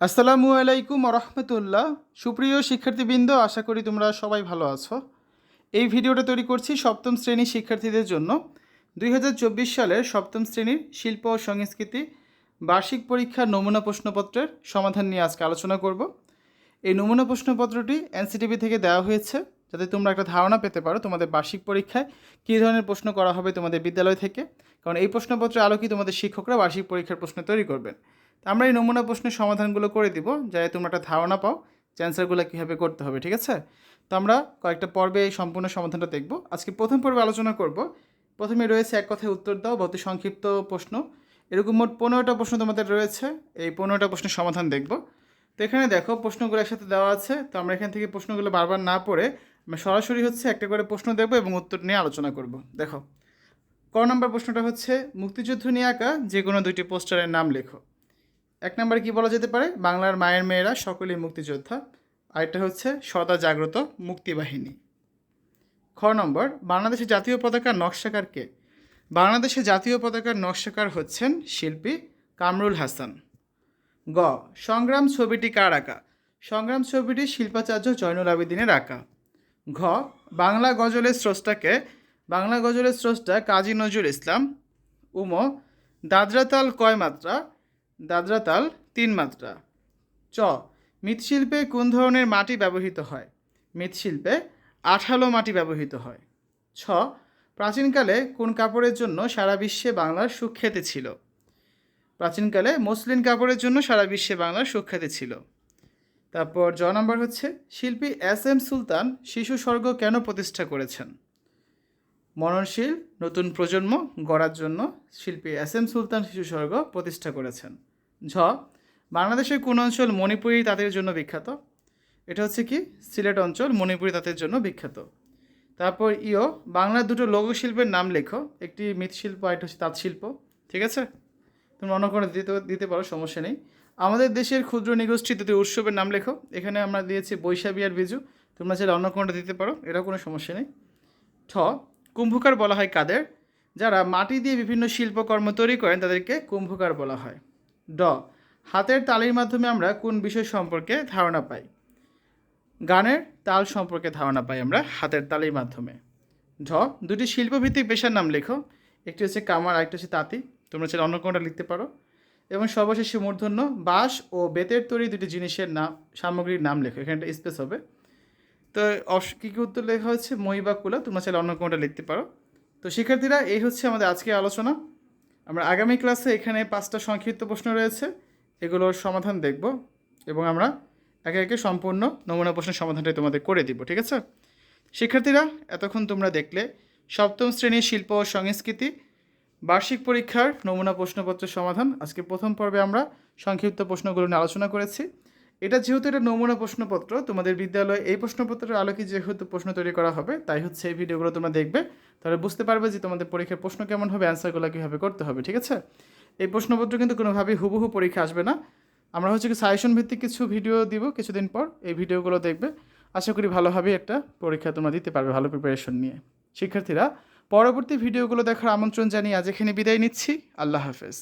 আসসালামু আলাইকুম রহমতুল্লাহ সুপ্রিয় শিক্ষার্থীবৃন্দ, আশা করি তোমরা সবাই ভালো আছো। এই ভিডিওটা তৈরি করছি সপ্তম শ্রেণির শিক্ষার্থীদের জন্য। দুই হাজার চব্বিশ সালের সপ্তম শ্রেণির শিল্প ও সংস্কৃতি বার্ষিক পরীক্ষার নমুনা প্রশ্নপত্রের সমাধান নিয়ে আজকে আলোচনা করব। এই নমুনা প্রশ্নপত্রটি এনসিটিভি থেকে দেওয়া হয়েছে। যাতে তোমরা একটা ধারণা পেতে পারো তোমাদের বার্ষিক পরীক্ষায় কী ধরনের প্রশ্ন করা হবে তোমাদের বিদ্যালয় থেকে। কারণ এই প্রশ্নপত্রের আলোকেই তোমাদের শিক্ষকরা বার্ষিক পরীক্ষার প্রশ্ন তৈরি করবেন। তো আমরা এই নমুনা প্রশ্নের সমাধানগুলো করে দিব, যাতে তোমরা একটা ধারণা পাও যে অ্যান্সারগুলো কীভাবে করতে হবে, ঠিক আছে? তো আমরা কয়েকটা পর্বে এই সম্পূর্ণ সমাধানটা দেখব। আজকে প্রথম পর্বে আলোচনা করব। প্রথমে রয়েছে এক কথায় উত্তর দাও বহুত সংক্ষিপ্ত প্রশ্ন। এরকম মোট পনেরোটা প্রশ্ন তোমাদের রয়েছে, এই পনেরোটা প্রশ্নের সমাধান দেখব। তো এখানে দেখো, প্রশ্নগুলো একসাথে দেওয়া আছে, তো আমরা এখান থেকে প্রশ্নগুলো বারবার না পড়ে আমরা সরাসরি হচ্ছে একটা করে প্রশ্ন দেখব এবং উত্তর নিয়ে আলোচনা করব। দেখো, ক নম্বর প্রশ্নটা হচ্ছে, মুক্তিযুদ্ধ নিয়ে আঁকা যে কোনো দুইটি পোস্টারের নাম লেখো। এক নম্বরে কি বলা যেতে পারে? বাংলার মায়ের মেয়েরা সকলেই মুক্তিযোদ্ধা। আরেকটা হচ্ছে, সদা জাগ্রত মুক্তিবাহিনী। খ নম্বর বাংলাদেশের জাতীয় পতাকার নকশাকার কে? বাংলাদেশের জাতীয় পতাকার নকশাকার হচ্ছেন শিল্পী কামরুল হাসান। গ, সংগ্রাম ছবিটি কার আঁকা? সংগ্রাম ছবিটি শিল্পাচার্য জয়নুল আবেদিনের আঁকা। ঘ, বাংলা গজলের স্রষ্টাকে বাংলা গজলের স্রষ্টা কাজী নজরুল ইসলাম। উম, দাদরাতাল কয় মাত্রা? দাদরাতাল তিন মাত্রা। চ, মৃৎশিল্পে কোন ধরনের মাটি ব্যবহৃত হয়? মৃৎশিল্পে আঠালো মাটি ব্যবহৃত হয়। ছ, প্রাচীনকালে কোন কাপড়ের জন্য সারা বিশ্বে বাংলার সুখ্যাতি ছিল? প্রাচীনকালে মসলিন কাপড়ের জন্য সারা বিশ্বে বাংলার সুখ্যাতি ছিল। তারপর জ নম্বর হচ্ছে, শিল্পী এস এম সুলতান শিশু স্বর্গ কেন প্রতিষ্ঠা করেছেন? মননশীল নতুন প্রজন্ম গড়ার জন্য শিল্পী এস এম সুলতান শিশু স্বর্গ প্রতিষ্ঠা করেছেন। ঝ, বাংলাদেশের কোন অঞ্চল মণিপুরী তাঁতের জন্য বিখ্যাত? এটা হচ্ছে কি? সিলেট অঞ্চল, মণিপুরী তাঁতের জন্য বিখ্যাত। তারপর ইও বাংলার দুটো লোকশিল্পের নাম লেখো। একটি মৃৎশিল্প আর একটা হচ্ছে তাঁত শিল্প ঠিক আছে? তুমি অন্য কোনো দিতে দিতে পারো, সমস্যা নেই। আমাদের দেশের ক্ষুদ্র নিগোষ্ঠী দুটি উৎসবের নাম লেখো। এখানে আমরা দিয়েছি বৈশাখী আর বিজু। তোমরা চাইলে অন্য দিতে পারো, এটাও কোনো সমস্যা নেই। ঠ, কুম্ভকার বলা হয় কাদের? যারা মাটি দিয়ে বিভিন্ন শিল্পকর্ম তৈরি করেন, তাদেরকে কুম্ভকার বলা হয়। ড। হাতের তালির মাধ্যমে আমরা কোন বিষয় সম্পর্কে ধারণা পাই? গানের তাল সম্পর্কে ধারণা পাই আমরা হাতের তালির মাধ্যমে। ঢ, দুটি শিল্পভিত্তিক পেশার নাম লেখো। একটি হচ্ছে কামার, আরেকটি হচ্ছে তাঁতি। তোমরা চাইলে অন্য কোনটা লিখতে পারো। এবং সর্বশেষে মূর্ধন্য, বাঁশ ও বেতের তৈরি দুটি জিনিসের নাম, সামগ্রীর নাম লেখো। এখানে একটা স্পেস হবে। তো কী কী উত্তর লেখা হচ্ছে মই বা কুলা, তোমরা চাইলে অন্য কোনটা লিখতে পারো। তো শিক্ষার্থীরা, এই হচ্ছে আমাদের আজকের আলোচনা। আমরা আগামী ক্লাসে এখানে পাঁচটা সংক্ষিপ্ত প্রশ্ন রয়েছে। এগুলোর সমাধান দেখব এবং আমরা একে একে সম্পূর্ণ নমুনা প্রশ্নের সমাধানটাই তোমাদের করে দিব, ঠিক আছে? শিক্ষার্থীরা, এতক্ষণ তোমরা দেখলে সপ্তম শ্রেণির শিল্প ও সংস্কৃতি বার্ষিক পরীক্ষার নমুনা প্রশ্নপত্রের সমাধান। আজকে প্রথম পর্বে আমরা সংক্ষিপ্ত প্রশ্নগুলো নিয়ে আলোচনা করেছি। এটা যেহেতু এটা নমুনা প্রশ্নপত্র, তোমাদের বিদ্যালয়ে এই প্রশ্নপত্রের আলোকে যেহেতু প্রশ্ন তৈরি করা হবে, তাই হচ্ছে এই ভিডিওগুলো তোমরা দেখবে। তাহলে বুঝতে পারবে যে তোমাদের পরীক্ষার প্রশ্ন কেমন হবে অ্যান্সারগুলো কীভাবে করতে হবে, ঠিক আছে? এই প্রশ্নপত্র কিন্তু কোনোভাবেই হুবহু পরীক্ষা আসবে না। আমরা হচ্ছে কি সাজেশন ভিত্তিক কিছু ভিডিও দিব কিছুদিন পর, এই ভিডিওগুলো দেখবে। আশা করি ভালোভাবেই একটা পরীক্ষা তোমরা দিতে পারবে ভালো প্রিপারেশন নিয়ে। শিক্ষার্থীরা, পরবর্তী ভিডিওগুলো দেখার আমন্ত্রণ জানিয়ে আজ এখানে বিদায় নিচ্ছি। আল্লাহ হাফেজ।